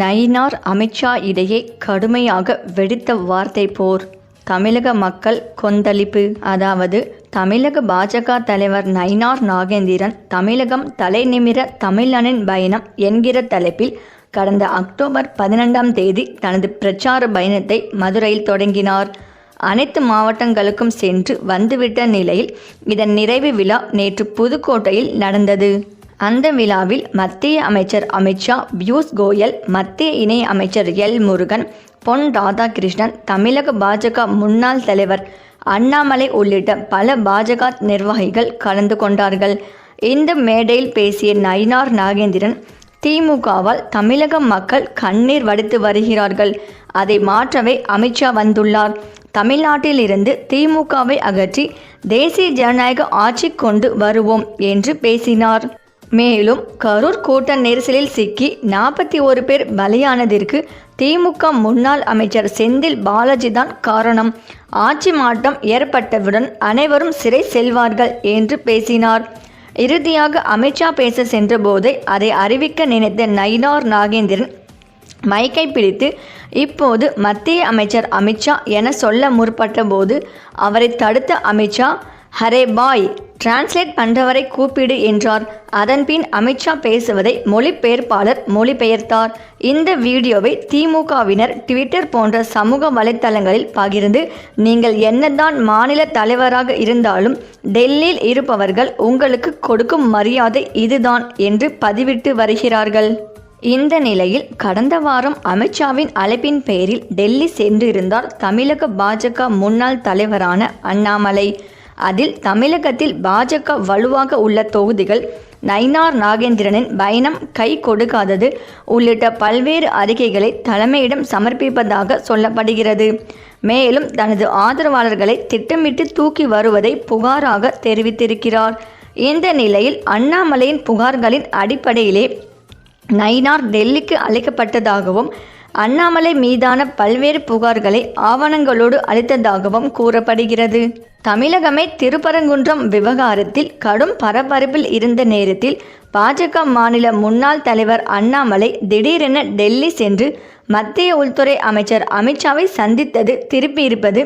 நயினார் அமித்ஷா இடையே கடுமையாக வெடித்த வார்த்தை போர். தமிழக மக்கள் கொந்தளிப்பு. அதாவது தமிழக பாஜக தலைவர் நயினார் நாகேந்திரன் தமிழகம் தலைநிமிர தமிழனின் பயணம் என்கிற தலைப்பில் கடந்த அக்டோபர் பதினெண்டாம் தேதி தனது பிரச்சார பயணத்தை மதுரையில் தொடங்கினார். அனைத்து மாவட்டங்களுக்கும் சென்று வந்துவிட்ட நிலையில் இதன் நிறைவு விழா நேற்று புதுக்கோட்டையில் நடந்தது. அந்த விழாவில் மத்திய அமைச்சர் அமித்ஷா பியூஷ் கோயல் மத்திய இணை அமைச்சர் எல். முருகன் பொன் ராதாகிருஷ்ணன் தமிழக பாஜக முன்னாள் தலைவர் அண்ணாமலை உள்ளிட்ட பல பாஜக நிர்வாகிகள் கலந்து கொண்டார்கள். இந்த மேடையில் பேசிய நயினார் நாகேந்திரன் திமுகவால் தமிழக மக்கள் கண்ணீர் வடித்து வருகிறார்கள். அதை மாற்றவே அமித்ஷா வந்துள்ளார். தமிழ்நாட்டிலிருந்து திமுகவை அகற்றி தேசிய ஜனநாயக ஆட்சி கொண்டு வருவோம் என்று பேசினார். மேலும் கரூர் கூட்ட நெரிசலில் சிக்கி நாற்பத்தி ஒரு பேர் பலியானதிற்கு திமுக முன்னாள் அமைச்சர் செந்தில் பாலாஜி தான் காரணம். ஆட்சி மாற்றம் ஏற்பட்டவுடன் அனைவரும் சிறை செல்வார்கள் என்று பேசினார். இறுதியாக அமித்ஷா பேச சென்றபோது அதை அறிவிக்க நினைத்த நயினார் நாகேந்திரன் மைக்கை பிடித்து இப்போது மத்திய அமைச்சர் அமித்ஷா என சொல்ல முற்பட்ட போது அவரை தடுத்த அமித்ஷா ஹரே பாய் டிரான்ஸ்லேட் பண்ணுறவரை கூப்பிடு என்றார். அதன்பின் அமித்ஷா பேசுவதை மொழிபெயர்ப்பாளர் மொழிபெயர்த்தார். இந்த வீடியோவை திமுகவினர் ட்விட்டர் போன்ற சமூக வலைத்தளங்களில் பகிர்ந்து நீங்கள் என்னதான் மாநில தலைவராக இருந்தாலும் டெல்லியில் இருப்பவர்கள் உங்களுக்கு கொடுக்கும் மரியாதை இதுதான் என்று பதிவிட்டு வருகிறார்கள். இந்த நிலையில் கடந்த வாரம் அமித்ஷாவின் அழைப்பின் பேரில் டெல்லி சென்றிருந்தார் தமிழக பாஜக முன்னாள் தலைவரான அண்ணாமலை. அதில் தமிழகத்தில் பாஜக வலுவாக உள்ள தொகுதிகள் நயினார் நாகேந்திரனின் பயணம் கை கொடுக்காதது உள்ளிட்ட பல்வேறு அறிக்கைகளை தலைமையிடம் சமர்ப்பிப்பதாக சொல்லப்படுகிறது. மேலும் தனது ஆதரவாளர்களை திட்டமிட்டு தூக்கி வருவதை புகாராக தெரிவித்திருக்கிறார். இந்த நிலையில் அண்ணாமலையின் புகார்களின் அடிப்படையிலே நயினார் டெல்லிக்கு அழைக்கப்பட்டதாகவும் அண்ணாமலை மீதான பல்வேறு புகார்களை ஆவணங்களோடு அளித்ததாகவும் கூறப்படுகிறது. தமிழகமே திருப்பரங்குன்றம் விவகாரத்தில் கடும் பரபரப்பில் இருந்த நேரத்தில் பாஜக மாநில முன்னாள் தலைவர் அண்ணாமலை திடீரென டெல்லி சென்று மத்திய உள்துறை அமைச்சர் அமித்ஷாவை சந்தித்தது திருப்பியிருப்பது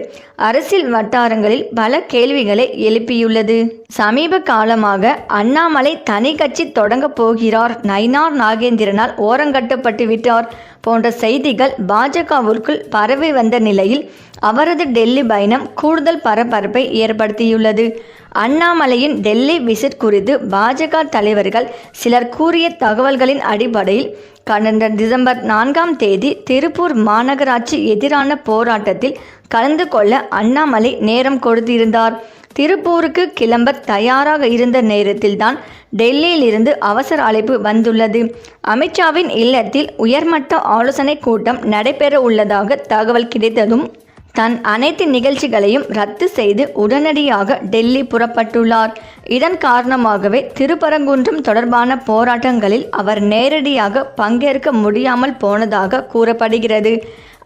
அரசியல் வட்டாரங்களில் பல கேள்விகளை எழுப்பியுள்ளது. சமீப காலமாக அண்ணாமலை தனி கட்சி தொடங்கப் போகிறார். நயினார் நாகேந்திரனால் ஓரங்கட்டப்பட்டு விட்டார் போன்ற செய்திகள் பாஜகவிற்குள் பரவி வந்த நிலையில் அவரது டெல்லி பயணம் கூடுதல் பரபரப்பை ஏற்படுத்தியுள்ளது. அண்ணாமலையின் டெல்லி விசிட் குறித்து பாஜக தலைவர்கள் சிலர் கூறிய தகவல்களின் அடிப்படையில் கடந்த டிசம்பர் நான்காம் தேதி திருப்பூர் மாநகராட்சி எதிரான போராட்டத்தில் கலந்து கொள்ள அண்ணாமலை நேரம் கொடுத்திருந்தார். திருப்பூருக்கு கிளம்ப தயாராக இருந்த நேரத்தில்தான் டெல்லியிலிருந்து அவசர அழைப்பு வந்துள்ளது. அமித்ஷாவின் இல்லத்தில் உயர்மட்ட ஆலோசனை கூட்டம் நடைபெற உள்ளதாக தகவல் கிடைத்ததும் தன் அனைத்து நிகழ்ச்சிகளையும் ரத்து செய்து உடனடியாக டெல்லி புறப்பட்டுள்ளார். இதன் காரணமாகவே திருப்பரங்குன்றம் தொடர்பான போராட்டங்களில் அவர் நேரடியாக பங்கேற்க முடியாமல் போனதாக கூறப்படுகிறது.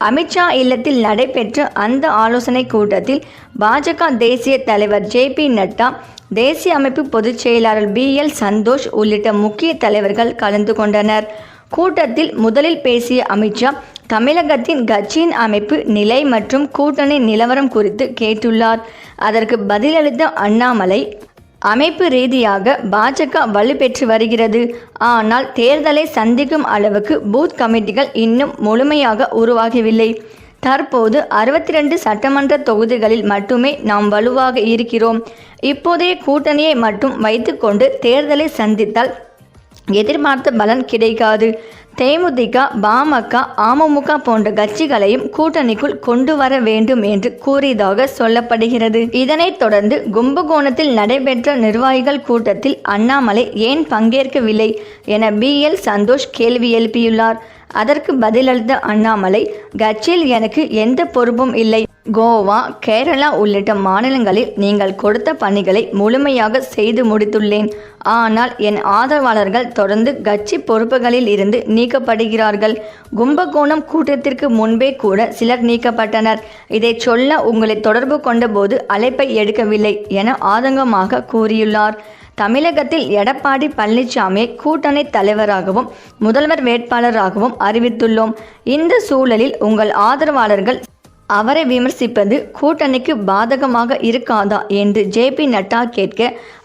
அமித்ஷா இல்லத்தில் நடைபெற்ற அந்த ஆலோசனை கூட்டத்தில் பாஜக தேசிய தலைவர் ஜே பி நட்டா தேசிய அமைப்பு பொதுச் செயலாளர் பி எல் சந்தோஷ் உள்ளிட்ட முக்கிய தலைவர்கள் கலந்து கொண்டனர். கூட்டத்தில் முதலில் பேசிய அமித்ஷா தமிழகத்தின் கட்சியின் அமைப்பு நிலை மற்றும் கூட்டணி நிலவரம் குறித்து கேட்டுள்ளார். அதற்கு பதிலளித்த அண்ணாமலை அமைப்பு ரீதியாக பாஜக வலுப்பெற்று வருகிறது. ஆனால் தேர்தலை சந்திக்கும் அளவுக்கு பூத் கமிட்டிகள் இன்னும் முழுமையாக உருவாகவில்லை. தற்போது அறுபத்தி ரெண்டு சட்டமன்ற தொகுதிகளில் மட்டுமே நாம் வலுவாக இருக்கிறோம். இப்போதைய கூட்டணியை மட்டும் வைத்துக்கொண்டு தேர்தலை சந்தித்தால் எதிர்பார்த்த பலன் கிடைக்காது. தேமுதிக பாமக அமமுக போன்ற கட்சிகளையும் கூட்டணிக்குள் கொண்டு வர வேண்டும் என்று கூறியதாக சொல்லப்படுகிறது. இதனைத் தொடர்ந்து கும்பகோணத்தில் நடைபெற்ற நிர்வாகிகள் கூட்டத்தில் அண்ணாமலை ஏன் பங்கேற்கவில்லை என பி. எல். சந்தோஷ் கேள்வி எழுப்பியுள்ளார். அதற்கு பதிலளித்த அண்ணாமலை கட்சியில் எனக்கு எந்த பொறுப்பும் இல்லை. கோவா கேரளா உள்ளிட்ட மாநிலங்களில் நீங்கள் கொடுத்த பணிகளை முழுமையாக செய்து முடித்துள்ளேன். ஆனால் என் ஆதரவாளர்கள் தொடர்ந்து கட்சி பொறுப்புகளில் இருந்து நீக்கப்படுகிறார்கள். கும்பகோணம் கூட்டத்திற்கு முன்பே கூட சிலர் நீக்கப்பட்டனர். இதை சொல்ல உங்களை தொடர்பு கொண்டபோது அழைப்பை எடுக்கவில்லை என ஆதங்கமாக கூறியுள்ளார். தமிழகத்தில் எடப்பாடி பழனிசாமியை கூட்டணி தலைவராகவும் முதல்வர் வேட்பாளராகவும் அறிவித்துள்ளோம். இந்த சூழலில் உங்கள் ஆதரவாளர்கள் அவரை விமர்சிப்பது கூட்டணிக்கு பாதகமாக இருக்காதா என்று ஜே பி நட்டா கேட்க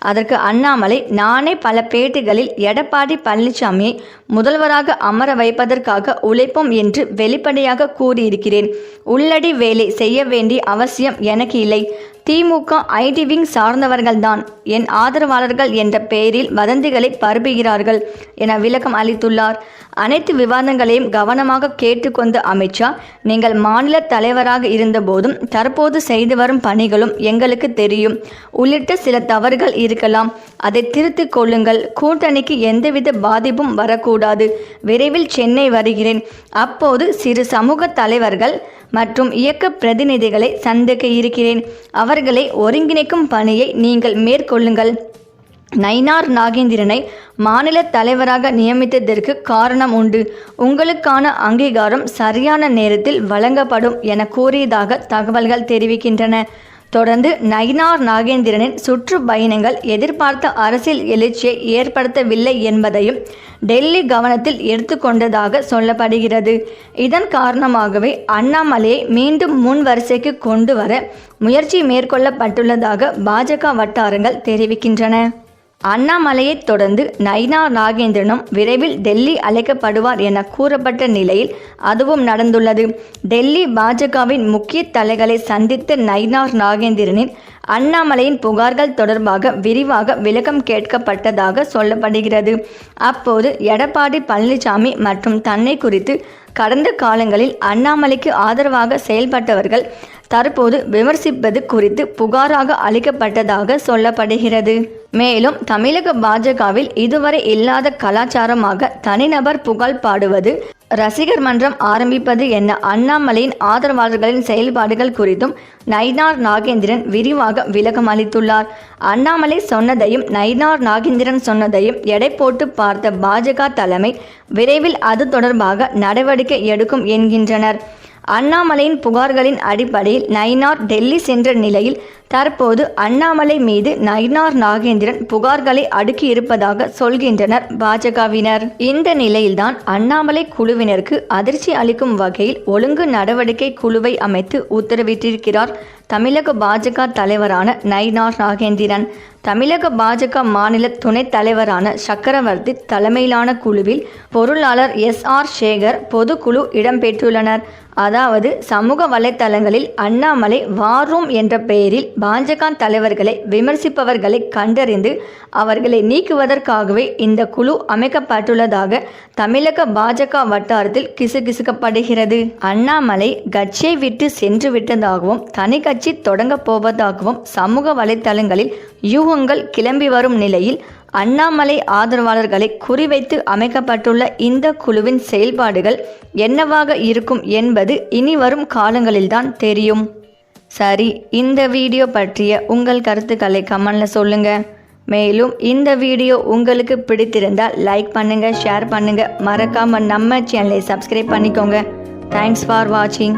அதற்கு அண்ணாமலை நானே பல பேட்டிகளில் எடப்பாடி பழனிசாமியை முதல்வராக அமர வைப்பதற்காக உழைப்போம் என்று வெளிப்படையாக கூறியிருக்கிறேன். உள்ளடி வேலை செய்ய வேண்டிய அவசியம் எனக்கு இல்லை. திமுக ஐடி விங் சார்ந்தவர்கள்தான். என் ஆதரவாளர்கள் என்ற பெயரில் வதந்திகளை பரப்புகிறார்கள் என விளக்கம் அளித்துள்ளார். அனைத்து விவாதங்களையும் கவனமாக கேட்டுக்கொண்ட அமித்ஷா நீங்கள் மாநில தலைவராக இருந்தபோதும் தற்போது செய்து வரும் பணிகளும் எங்களுக்கு தெரியும். உள்ளிட்ட சில தவறுகள் இருக்கலாம். அதை திருத்திக் கொள்ளுங்கள். கூட்டணிக்கு எந்தவித பாதிப்பும் வரக்கூடாது. விரைவில் சென்னை வருகிறேன். அப்போது சிறு சமூக தலைவர்கள் மற்றும் இயக்க பிரதிநிதிகளை சந்திக்க இருக்கிறேன். அவர்களை ஒருங்கிணைக்கும் பணியை நீங்கள் மேற்கொள்ளுங்கள். நைனார் நாகேந்திரனை மாநில தலைவராக நியமித்ததற்கு காரணம் உண்டு. உங்களுக்கான அங்கீகாரம் சரியான நேரத்தில் வழங்கப்படும் என கூறியதாக தகவல்கள் தெரிவிக்கின்றன. தொடர்ந்து நயினார் நாகேந்திரனின் சுற்றுப்பயணங்கள் எதிர்பார்த்த அரசியல் எழுச்சியை ஏற்படுத்தவில்லை என்பதையும் டெல்லி கவனத்தில் எடுத்துக்கொண்டதாக சொல்லப்படுகிறது. இதன் காரணமாகவே அண்ணாமலையை மீண்டும் முன் வரிசைக்கு கொண்டு வர முயற்சி மேற்கொள்ளப்பட்டுள்ளதாக பாஜக வட்டாரங்கள் தெரிவிக்கின்றன. அண்ணாமலையைத் தொடர்ந்து நைனா நாகேந்திரனும் விரைவில் டெல்லி அழைக்கப்படுவார் என கூறப்பட்ட நிலையில் அதுவும் நடந்துள்ளது. டெல்லி பாஜகவின் முக்கிய தலைகளை சந்தித்த நைனார் நாகேந்திரனின் அண்ணாமலையின் புகார்கள் தொடர்பாக விரிவாக விளக்கம் கேட்கப்பட்டதாக சொல்லப்படுகிறது. அப்போது எடப்பாடி பழனிசாமி மற்றும் தன்னை குறித்து கடந்த காலங்களில் அண்ணாமலைக்கு ஆதரவாக செயல்பட்டவர்கள் தற்போது விமர்சிப்பது குறித்து புகாராக அளிக்கப்பட்டதாக சொல்லப்படுகிறது. மேலும் தமிழக பாஜகவில் இதுவரை இல்லாத கலாச்சாரமாக தனிநபர் புகழ் பாடுவது ரசிகர் மன்றம் ஆரம்பிப்பது என அண்ணாமலையின் ஆதரவாளர்களின் செயல்பாடுகள் குறித்தும் நைனார் நாகேந்திரன் விரிவாக விளக்கம் அளித்துள்ளார். அண்ணாமலை சொன்னதையும் நயினார் நாகேந்திரன் சொன்னதையும் எடை போட்டு பார்த்த பாஜக தலைமை விரைவில் அது தொடர்பாக நடவடிக்கை எடுக்கும் என்கின்றனர். அண்ணாமலையின் புகார்களின் அடிப்படையில் நயினார் டெல்லி சென்ற நிலையில் தற்போது அண்ணாமலை மீது நயினார் நாகேந்திரன் புகார்களை அடுக்கி இருப்பதாக சொல்கின்றனர் பாஜகவினர். இந்த நிலையில்தான் அண்ணாமலை குழுவினருக்கு அதிர்ச்சி அளிக்கும் வகையில் ஒழுங்கு நடவடிக்கை குழுவை அமைத்து உத்தரவிட்டிருக்கிறார் தமிழக பாஜக தலைவரான நயினார் நாகேந்திரன். தமிழக பாஜக மாநில துணைத் தலைவரான சக்கரவர்த்தி தலைமையிலான குழுவில் பொருளாளர் எஸ் ஆர் சேகர் பொதுக்குழு இடம்பெற்றுள்ளனர். அதாவது சமூக வலைத்தளங்களில் அண்ணாமலை வாரூம் என்ற பெயரில் பாஜகான் தலைவர்களை விமர்சிப்பவர்களை கண்டறிந்து அவர்களை நீக்குவதற்காகவே இந்த குழு அமைக்கப்பட்டுள்ளதாக தமிழக பாஜக வட்டாரத்தில் கிசுகிசுக்கப்படுகிறது. அண்ணாமலை கட்சியை விட்டு சென்று விட்டதாகவும் தனி கட்சி தொடங்கப் போவதாகவும் சமூக வலைத்தளங்களில் யூகங்கள் கிளம்பி வரும் நிலையில் அண்ணாமலை ஆதரவாளர்களை குறிவைத்து அமைக்கப்பட்டுள்ள இந்த குழுவின் செயல்பாடுகள் என்னவாக இருக்கும் என்பது இனி வரும் காலங்களில்தான் தெரியும். சரி இந்த வீடியோ பற்றிய உங்கள் கருத்துக்களை கமெண்ட்ல சொல்லுங்க. மேலும் இந்த வீடியோ உங்களுக்கு பிடித்திருந்தால் லைக் பண்ணுங்க ஷேர் பண்ணுங்க. மறக்காம நம்ம சேனலை சப்ஸ்கிரைப் பண்ணிக்கோங்க. தேங்க்ஸ் ஃபார் வாட்சிங்